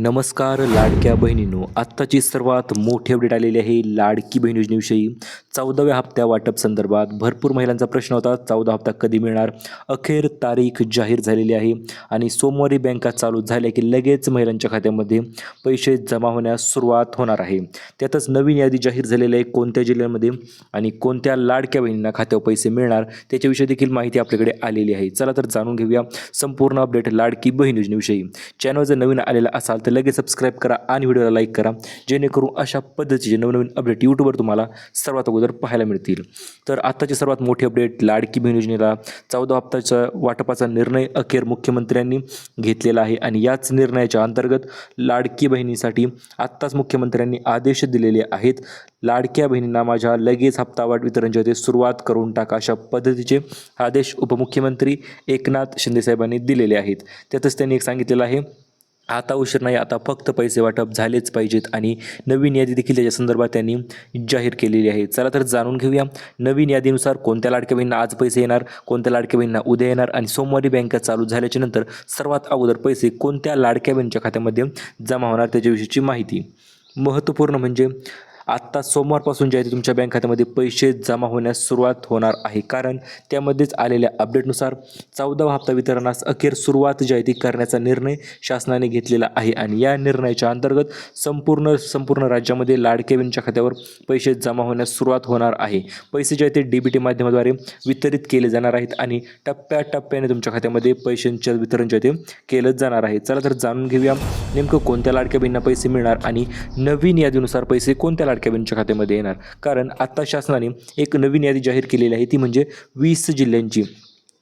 नमस्कार लाडक्या बहिणींनो आत्ताची सर्वात मोठी अपडेट आलेली आहे लाडकी बहीण योजनेविषयी. चौदाव्या हप्त्या वाटप संदर्भात भरपूर महिलांचा प्रश्न होता. चौदा हप्ता कधी मिळणार? अखेर तारीख जाहीर झालेली आहे आणि सोमवारी बँका चालू झाल्या की लगेच महिलांच्या खात्यामध्ये पैसे जमा होण्यास सुरुवात होणार आहे. त्यातच नवीन यादी जाहीर झालेली आहे कोणत्या जिल्ह्यामध्ये आणि कोणत्या लाडक्या बहिणींना खात्यावर पैसे मिळणार त्याच्याविषयी देखील माहिती आपल्याकडे आलेली आहे. चला तर जाणून घेऊया संपूर्ण अपडेट लाडकी बहीण योजनेविषयी. चॅनल जर नवीन आलेला असाल तर लगेच सबस्क्राईब करा आणि व्हिडिओला लाईक करा. जेणेकरून अशा पद्धतीचे नवनवीन अपडेट यूट्यूबवर तुम्हाला सर्वात अगोदर पाहायला मिळतील. तर आत्ताचे सर्वात मोठी अपडेट लाडकी बहीण योजनेला चौदा हप्ताच्या वाटपाचा निर्णय अखेर मुख्यमंत्र्यांनी घेतलेला आहे आणि याच निर्णयाच्या अंतर्गत लाडकी बहिणीसाठी आत्ताच मुख्यमंत्र्यांनी आदेश दिलेले आहेत. लाडक्या बहिणींना माझ्या लगेच हप्ता वाट वितरण जे ते सुरुवात करून टाका अशा पद्धतीचे आदेश उपमुख्यमंत्री एकनाथ शिंदेसाहेबांनी दिलेले आहेत. त्यातच त्यांनी एक सांगितलेलं आहे आता उशीर नाही आता फक्त पैसे वाटप झालेच पाहिजेत आणि नवीन यादी देखील त्याच्या संदर्भात त्यांनी जाहीर केलेली आहे. चला तर जाणून घेऊया नवीन यादीनुसार कोणत्या लाडक्या बहिणींना आज पैसे येणार कोणत्या लाडक्या बहिणींना उद्या येणार आणि सोमवारी बँका चालू झाल्याच्यानंतर सर्वात अगोदर पैसे कोणत्या लाडक्या बहिणीच्या खात्यामध्ये जमा होणार त्याच्याविषयीची माहिती. महत्त्वपूर्ण म्हणजे आत्ता सोमवारपासून जे आहे ते तुमच्या बँक खात्यामध्ये पैसे जमा होण्यास सुरुवात होणार आहे. कारण त्यामध्येच आलेल्या अपडेटनुसार चौदावा हप्ता वितरणास अखेर सुरुवात जी आहे ती करण्याचा निर्णय शासनाने घेतलेला आहे. आणि या निर्णयाच्या अंतर्गत संपूर्ण संपूर्ण राज्यामध्ये लाडक्या बहिणीच्या खात्यावर पैसे जमा होण्यास सुरुवात होणार आहे. पैसे जे आहे ते डी बी टी माध्यमाद्वारे वितरित केले जाणार आहेत आणि टप्प्याटप्प्याने तुमच्या खात्यामध्ये पैशांचे वितरण जे आहे ते केलं जाणार आहे. चला तर जाणून घेऊया नेमकं कोणत्या लाडक्या बहिणींना पैसे मिळणार आणि नवीन यादीनुसार पैसे कोणत्या लाडक्या बहिणीच्या खात्यामध्ये येणार. कारण आत्ता शासनाने एक नवीन यादी जाहीर केलेली आहे ती म्हणजे वीस जिल्ह्यांची.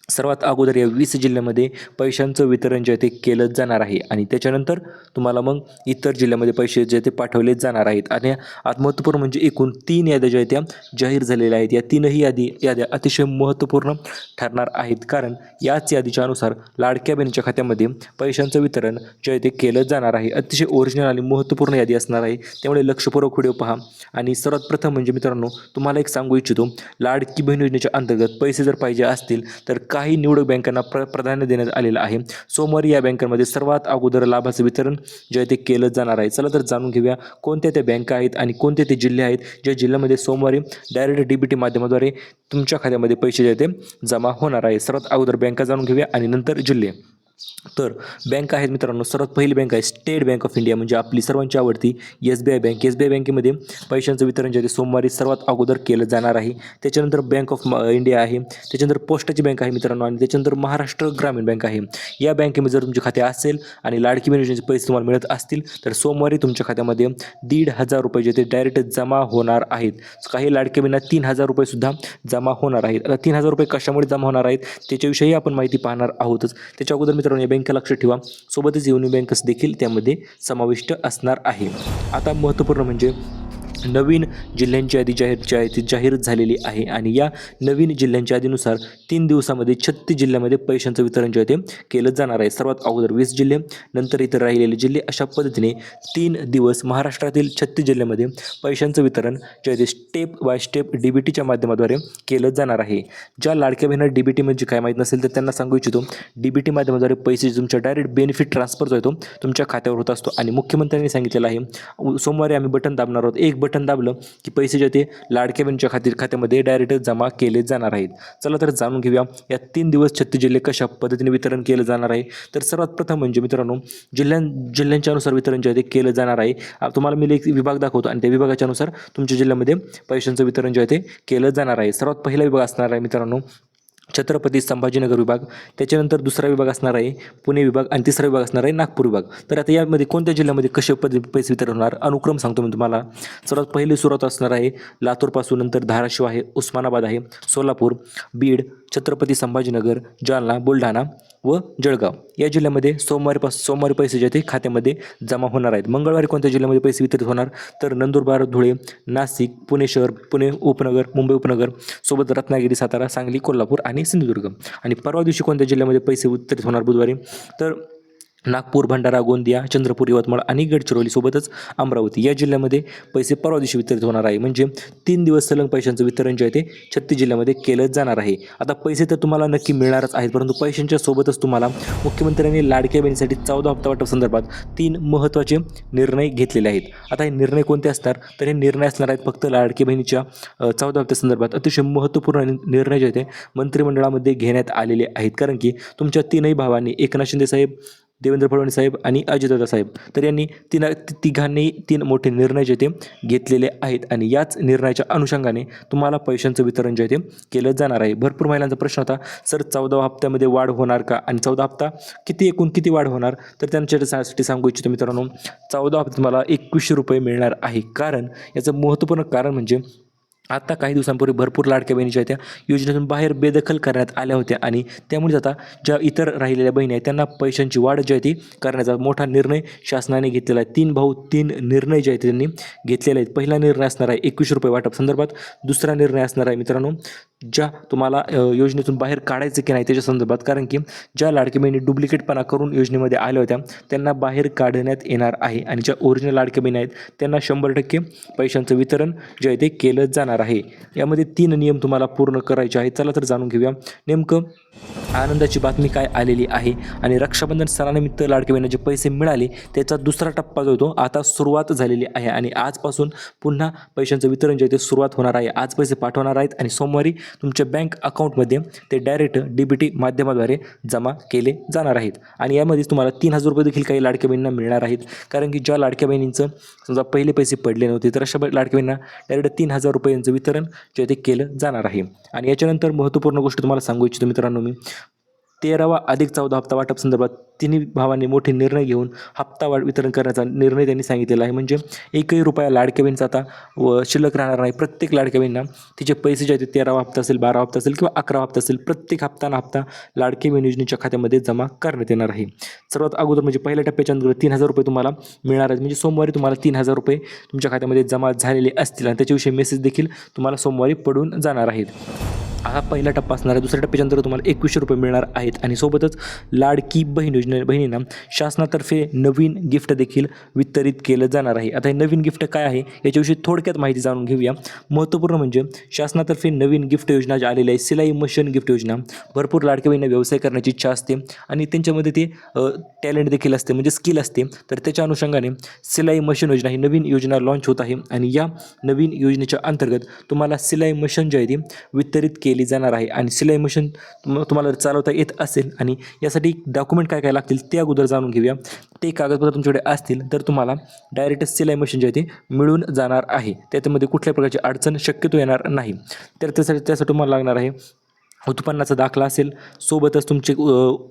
सर्वात अगोदर या वीस जिल्ह्यामध्ये पैशांचं वितरण जे आहे ते केलं जाणार आहे. आणि त्याच्यानंतर तुम्हाला मग इतर जिल्ह्यामध्ये पैसे जे ते पाठवले जाणार आहेत. आणि आत महत्त्वपूर्ण म्हणजे एकूण तीन याद्या ज्या आहेत त्या जाहीर झालेल्या आहेत. या तीनही यादी याद्या अतिशय महत्त्वपूर्ण ठरणार आहेत. कारण याच यादीच्या अनुसार लाडक्या बहिणीच्या खात्यामध्ये पैशांचं वितरण जे आहे ते केलं जाणार आहे. अतिशय ओरिजिनल आणि महत्त्वपूर्ण यादी असणार आहे. त्यामुळे लक्षपूर्वक व्हिडिओ पहा. आणि सर्वात प्रथम म्हणजे मित्रांनो तुम्हाला एक सांगू इच्छितो. लाडकी बहीण योजनेच्या अंतर्गत पैसे जर पाहिजे असतील तर काही निवडक बँकांना प्र प्राधान्य देण्यात आलेलं आहे. सोमवारी या बँकांमध्ये सर्वात अगोदर लाभाचं वितरण जे आहे ते केलं जाणार आहे. चला तर जाणून घेऊया कोणत्या त्या बँका आहेत आणि कोणते ते जिल्हे आहेत. ज्या जिल्ह्यामध्ये सोमवारी डायरेक्ट डी बी टी माध्यमाद्वारे तुमच्या खात्यामध्ये पैसे जे आहे ते जमा होणार आहे. सर्वात अगोदर बँका जाणून घेऊया आणि नंतर जिल्हे. तर बँक आहेत मित्रांनो सर्वात पहिली बँक आहे स्टेट बँक ऑफ इंडिया म्हणजे आपली सर्वांची आवडती S B I bank S B I बँकेमध्ये पैशांचं वितरण जे आहे ते सोमवारी सर्वात अगोदर केलं जाणार आहे त्याच्यानंतर बँक ऑफ इंडिया आहे त्याच्यानंतर पोस्टाची बँक आहे मित्रांनो आणि त्याच्यानंतर महाराष्ट्र ग्रामीण बँक आहे. या बँकेमध्ये जर तुमचे खाते असेल आणि लाडकी योजनेचे पैसे तुम्हाला मिळत असतील तर सोमवारी तुमच्या खात्यामध्ये दीड हजार रुपये जे ते डायरेक्ट जमा होणार आहेत. काही लाडक्या बहिणींना तीन हजार रुपयेसुद्धा जमा होणार आहेत. आता तीन हजार रुपये कशामुळे जमा होणार आहेत त्याच्याविषयी आपण माहिती पाहणार आहोतच. त्याच्या अगोदर मित्रांनो या बँकेला लक्षात ठेवा. सोबतच युनियन बँकस देखील त्यामध्ये समाविष्ट असणार आहे. आता महत्त्वपूर्ण म्हणजे नवीन जिल्ह्यांची यादी जाहीर जी आहे ती जाहीर झालेली आहे. आणि या नवीन जिल्ह्यांच्या यादीनुसार तीन दिवसामध्ये छत्तीस जिल्ह्यामध्ये पैशांचं वितरण जे आहे ते केलं जाणार आहे. सर्वात अगोदर वीस जिल्हे नंतर इतर राहिलेले जिल्हे अशा पद्धतीने तीन दिवस महाराष्ट्रातील छत्तीस जिल्ह्यामध्ये पैशांचं वितरण जे आहे ते step by step D B टीच्या माध्यमाद्वारे केलं जाणार आहे. ज्या लाडक्या बहिणींना डी बी टी म्हणजे काय माहीत नसेल तर त्यांना सांगू इच्छितो डी बी टी माध्यमाद्वारे पैसे तुमच्या डायरेक्ट बेनिफिट ट्रान्सफर जो आहे तो तुमच्या खात्यावर होत असतो. आणि मुख्यमंत्र्यांनी सांगितलेलं आहे सोमवारी आम्ही बटन दाबणार आहोत. एक बटन दाबलं की पैसे जे ते लाडक्या बहिणीच्या खाती खात्यामध्ये डायरेक्ट जमा केले जाणार आहेत. चला तर जाणून घेऊया या तीन दिवस छत्तीस जिल्हे कशा पद्धतीने वितरण केलं जाणार आहे? तर सर्वात प्रथम म्हणजे मित्रांनो जिल्ह्यां जिल्ह्यांच्या अनुसार वितरण जे आहे ते केलं जाणार आहे. तुम्हाला मी एक विभाग दाखवतो आणि त्या विभागाच्या अनुसार तुमच्या जिल्ह्यामध्ये पैशांचं वितरण जे आहे ते केलं जाणार आहे. सर्वात पहिला विभाग असणार आहे मित्रांनो छत्रपती संभाजीनगर विभाग त्याच्यानंतर दुसरा विभाग असणार आहे पुणे विभाग आणि तिसरा विभाग असणार आहे नागपूर विभाग. तर आता यामध्ये कोणत्या जिल्ह्यामध्ये कसे पद्धती पैसे वितरण होणार? अनुक्रम सांगतो मी तुम्हाला. सर्वात पहिली सुरुवात असणार आहे लातूरपासून नंतर धाराशिव आहे उस्मानाबाद आहे सोलापूर बीड छत्रपती संभाजीनगर जालना बुलढाणा व जळगाव. या जिल्ह्यामध्ये सोमवारीपासून सोमवारी पैसे जे ते खात्यामध्ये जमा होणार आहेत. मंगळवारी कोणत्या जिल्ह्यामध्ये पैसे वितरित होणार? तर नंदुरबार धुळे नाशिक पुणे शहर पुणे उपनगर मुंबई उपनगर सोबत रत्नागिरी सातारा सांगली कोल्हापूर आणि सिंधुदुर्ग. आणि परवा दिवशी कोणत्या जिल्ह्यामध्ये पैसे वितरित होणार बुधवारी? तर नागपूर भंडारा गोंदिया चंद्रपूर यवतमाळ आणि गडचिरोली सोबतच अमरावती या जिल्ह्यामध्ये पैसे परवा दिवशी वितरित होणार आहे. म्हणजे तीन दिवस सलग पैशांचं वितरण जे आहे ते छत्तीस जिल्ह्यामध्ये केलं जाणार आहे. आता पैसे तर तुम्हाला नक्की मिळणारच आहेत परंतु पैशांच्या सोबतच तुम्हाला मुख्यमंत्र्यांनी लाडक्या बहिणीसाठी चौदा हप्ता वाटप संदर्भात तीन महत्त्वाचे निर्णय घेतलेले आहेत. आता हे निर्णय कोणते असणार? तर हे निर्णय असणार आहेत फक्त लाडक्या बहिणीच्या चौदा हप्त्यासंदर्भात अतिशय महत्त्वपूर्ण निर्णय जे आहे ते मंत्रिमंडळामध्ये घेण्यात आलेले आहेत. कारण की तुमच्या तीनही भावांनी एकनाथ शिंदे साहेब देवेंद्र फडणवीस साहेब आणि अजितदादा साहेब. तर यांनी तीन तिघांनी तीन मोठे निर्णय जे ते घेतलेले आहेत आणि याच निर्णयाच्या अनुषंगाने तुम्हाला पैशांचं वितरण जे ते केलं जाणार आहे. भरपूर महिलांचा प्रश्न होता सर चौदा हप्त्यामध्ये वाढ होणार का? आणि चौदा हप्ता किती एकूण किती वाढ होणार? तर त्यांच्यासाठी सांगू इच्छितो मित्रांनो चौदा हप्ते तुम्हाला एकवीसशे रुपये मिळणार आहे. कारण याचं महत्त्वपूर्ण कारण म्हणजे आता काही दिवसांपूर्वी भरपूर लाडक्या बहिणीच्या त्या योजनेतून बाहेर बेदखल करण्यात आल्या होत्या आणि त्यामुळेच आता ज्या इतर राहिलेल्या बहिणी आहेत त्यांना पैशांची वाढ जी आहे ती करण्याचा मोठा निर्णय शासनाने घेतलेला आहे. तीन भाऊ तीन निर्णय जे आहेत त्यांनी घेतलेले आहेत. पहिला निर्णय असणार आहे एकवीस रुपये वाटप संदर्भात. दुसरा निर्णय असणार आहे मित्रांनो ज्या तुम्हाला योजनेतून बाहेर काढायचं की नाही त्याच्या संदर्भात. कारण की ज्या लाडक्या बहिणी डुप्लिकेटपणा करून योजनेमध्ये आल्या होत्या त्यांना बाहेर काढण्यात येणार आहे. आणि ज्या ओरिजिनल लाडक्या बहिणी आहेत त्यांना शंभर टक्के पैशांचं वितरण जे आहे ते केलं जाणार आहे. यामध्ये तीन नियम तुम्हाला पूर्ण करायचे आहेत. चला तर जाणून घेऊया. नेमकं आनंदाची बातमी काय आलेली आहे आणि रक्षाबंधन सणानिमित्त लाडके बहिणीचे जे पैसे मिळाले त्याचा दुसरा टप्पा जो होतो आता सुरुवात झालेली आहे. आणि आजपासून पुन्हा पैशांचं वितरण जे आहे ते सुरुवात होणार आहे. आज पैसे पाठवणार आहेत आणि सोमवारी तुमच्या बँक अकाउंटमध्ये ते डायरेक्ट डी बी टी माध्यमाद्वारे जमा केले जाणार आहेत. आणि यामध्येच तुम्हाला तीन हजार रुपये देखील काही लाडक्या बहिणींना मिळणार आहेत. कारण की ज्या लाडक्या बहिणींचं समजा पहिले पैसे पडले नव्हते तर अशा लाडक्या बहिणींना डायरेक्ट तीन हजार रुपयांचं वितरण जे आहे ते केलं जाणार आहे. आणि याच्यानंतर महत्त्वपूर्ण गोष्ट तुम्हाला सांगू इच्छितो मित्रांनो मी तेरावा अधिक चौदा हप्ता वाटप संदर्भात तिन्ही भावांनी मोठे निर्णय घेऊन हप्ता वाढ वितरण करण्याचा निर्णय त्यांनी सांगितलेला आहे. म्हणजे एकही रुपया लाडक्या बहिणीचा आता व शिल्लक राहणार नाही. प्रत्येक लाडक्या बहिणींना तिचे पैसे जे आहेत ते तेरावा हप्ता असेल बारा हप्ता असेल किंवा अकरा हप्ता असेल प्रत्येक हप्ता ना हप्ता लाडकी बहीण योजनेच्या खात्यामध्ये जमा करण्यात येणार आहे. सर्वात अगोदर म्हणजे पहिल्या टप्प्याच्या अंतर्गत तीन हजार रुपये तुम्हाला मिळणार आहेत. म्हणजे सोमवारी तुम्हाला तीन हजार रुपये तुमच्या खात्यामध्ये जमा झालेले असतील आणि त्याच्याविषयी मेसेज देखील तुम्हाला सोमवारी पडून जाणार आहेत. हा पहिला टप्पा असणार आहे. दुसऱ्या टप्प्याच्यानंतर तुम्हाला एकवीसशे रुपये मिळणार आहेत. आणि सोबतच लाडकी बहीण योजने बहिणींना शासनातर्फे नवीन गिफ्ट देखील वितरित केलं जाणार आहे. आता हे नवीन गिफ्ट काय आहे? याच्याविषयी थोडक्यात माहिती जाणून घेऊया. महत्त्वपूर्ण म्हणजे शासनातर्फे नवीन गिफ्ट योजना ज्या आलेल्या आहे सिलाई मशीन गिफ्ट योजना. भरपूर लाडक्या बहिणींना व्यवसाय करण्याची इच्छा असते. आणि त्यांच्यामध्ये ते टॅलेंट देखील असते म्हणजे स्किल असते. तर त्याच्या अनुषंगाने सिलाई मशीन योजना ही नवीन योजना लॉन्च होत आहे. आणि या नवीन योजनेच्या अंतर्गत तुम्हाला सिलाई मशीन जे आहे ती वितरित केली जाणार आहे. आणि सिलाई मशीन तुम्हाला चालवता येत असेल आणि यासाठी डॉक्युमेंट काय काय लागतील ते अगोदर जाणून घेऊया. ते कागदपत्र तुमच्याकडे असतील तर तुम्हाला डायरेक्ट सिलाई मशीन जे आहे ते मिळून जाणार आहे. त्याच्यामध्ये कुठल्या प्रकारची अडचण शक्यतो येणार नाही. तर त्यासाठी त्यासाठी तुम्हाला लागणार आहे उत्पन्नाचा दाखला असेल सोबतच तुमचे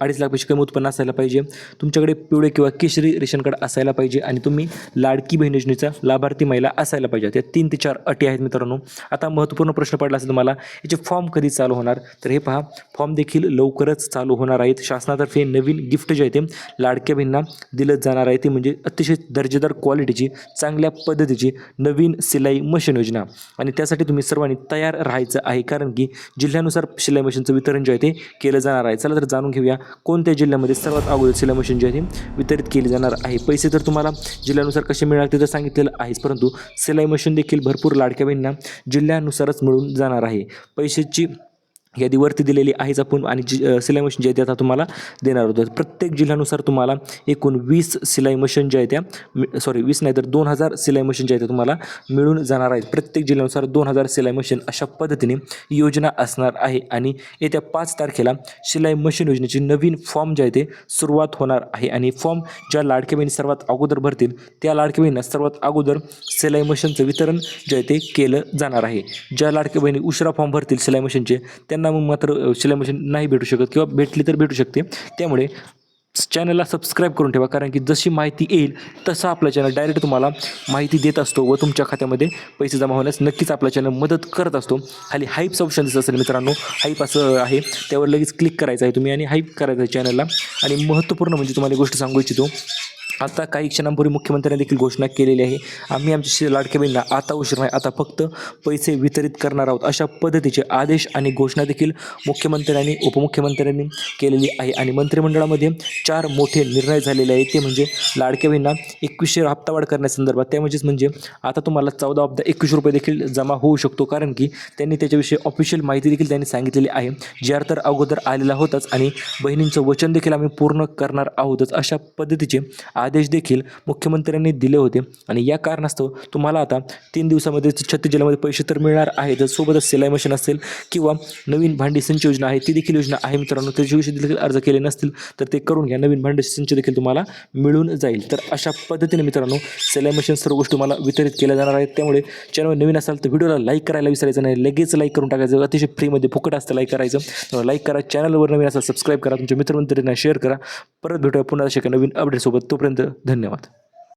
अडीच लाखपेक्षा कमी उत्पन्न असायला पाहिजे. तुमच्याकडे पिवळे किंवा केशरी रेशन कार्ड असायला पाहिजे आणि तुम्ही लाडकी बहीण योजनेचा लाभार्थी महिला असायला पाहिजे. त्या तीन ते चार अटी आहेत मित्रांनो. आता महत्त्वपूर्ण प्रश्न पडला असेल तुम्हाला याचे फॉर्म कधी चालू होणार? तर हे पहा फॉर्म देखील लवकरच चालू होणार आहेत. शासनातर्फे नवीन गिफ्ट जे आहे ते लाडक्या बहिणींना दिलं जाणार आहे. ते म्हणजे अतिशय दर्जेदार क्वालिटीची चांगल्या पद्धतीची नवीन सिलाई मशीन योजना. आणि त्यासाठी तुम्ही सर्वांनी तयार राहायचं आहे. कारण की जिल्ह्यानुसार शिलाई मशीनचं वितरण जे आहे ते केलं जाणार आहे. चला तर जाणून घेऊया कोणत्या जिल्ह्यामध्ये सर्वात अगोदर सिलाई मशीन जे आहे ते वितरित केली जाणार आहे. पैसे तर तुम्हाला जिल्ह्यानुसार कसे मिळणार ते तर सांगितलेलं आहेच परंतु सिलाई मशीन देखील भरपूर लाडक्या बहिणींना जिल्ह्यानुसारच मिळून जाणार आहे. पैशाची यादी वरती दिलेली आहेच आपण आणि जी सिलाई मशीन जे आहे ते आता तुम्हाला देणार होतो प्रत्येक जिल्ह्यानुसार तुम्हाला एकूण वीस सिलाई मशीन ज्या आहेत त्या सॉरी वीस नाही तर दोन हजार सिलाई मशीन ज्या आहेत त्या तुम्हाला मिळून जाणार आहेत. प्रत्येक जिल्ह्यानुसार दोन हजार सिलाई मशीन अशा पद्धतीने योजना असणार आहे आणि येत्या पाच तारखेला शिलाई मशीन योजनेची नवीन फॉर्म जे आहे ते सुरुवात होणार आहे आणि फॉर्म ज्या लाडक्या बहिणी सर्वात अगोदर भरतील त्या लाडक्या बहिणींना सर्वात अगोदर सिलाई मशीनचं वितरण जे आहे ते केलं जाणार आहे. ज्या लाडक्या बहिणी उशिरा फॉर्म भरतील सिलाई मशीनचे त्यांना मग मात्र अ, शिलाई मशीन नाही भेटू शकत किंवा भेटली तर भेटू शकते. त्यामुळे चॅनलला सबस्क्राईब करून ठेवा कारण की जशी माहिती येईल तसं आपला चॅनल डायरेक्ट तुम्हाला माहिती देत असतो व तुमच्या खात्यामध्ये पैसे जमा होण्यास नक्कीच आपला चॅनल मदत करत असतो. खाली हाईप्स ऑप्शन दिसत असेल मित्रांनो हाईप असं आहे त्यावर लगेच क्लिक करायचं आहे तुम्ही आणि हाईप करायचं आहे चॅनलला. आणि महत्त्वपूर्ण म्हणजे तुम्हाला एक गोष्ट सांगू इच्छितो आता काही क्षणांपूर्वी मुख्यमंत्र्यांनी देखील घोषणा केलेली आहे. आम्ही आमच्या शि- लाडक्या बहिणीला आता उशीर नाही आता फक्त पैसे वितरित करणार आहोत. अशा पद्धतीचे आदेश आणि घोषणा देखील मुख्यमंत्र्यांनी उपमुख्यमंत्र्यांनी केलेली आहे. आणि मंत्रिमंडळामध्ये चार मोठे निर्णय झालेले आहेत. ते म्हणजे लाडक्या बहिणींना एकवीसशे हप्ता वाढ करण्यासंदर्भात त्या म्हणजेच म्हणजे आता तुम्हाला चौदा हप्ता एकवीस रुपये देखील जमा होऊ शकतो. कारण की त्यांनी त्याच्याविषयी ऑफिशियल माहिती देखील त्यांनी सांगितलेली आहे. जी आर तर अगोदर आलेला होताच आणि बहिणींचं वचन देखील आम्ही पूर्ण करणार आहोतच. अशा पद्धतीचे आदेश देखील मुख्यमंत्र्यांनी दिले होते. आणि या कारणास्तव तुम्हाला आता तीन दिवसामध्ये छत्तीस जिल्ह्यामध्ये पैसे तर मिळणार आहे जर सोबतच सिलाई मशीन असेल किंवा नवीन भांडी संच योजना आहे ती देखील योजना आहे मित्रांनो. त्याच्याविषयी देखील अर्ज केले नसतील तर ते करून घ्या. नवीन भांडी संच देखील तुम्हाला मिळून जाईल. तर अशा पद्धतीने मित्रांनो सिलाई मशीन सर्व गोष्टी तुम्हाला वितरित केल्या जाणार आहेत. त्यामुळे चॅनल नवीन असाल तर व्हिडिओला लाईक करायला विसरायचं नाही. लगेच लाईक करून टाकायचं. अतिशय फ्रीमध्ये फुकट असतं लाईक करायचं. त्यामुळे लाईक करा. चॅनलवर नवीन असाल सबस्क्राईब करा. तुमच्या मित्रमंत्र्यांना शेअर करा. परत भेटूया पुन्हा अशा एका नवीन अपडेटसोबत तोपर्यंत धन्यवाद.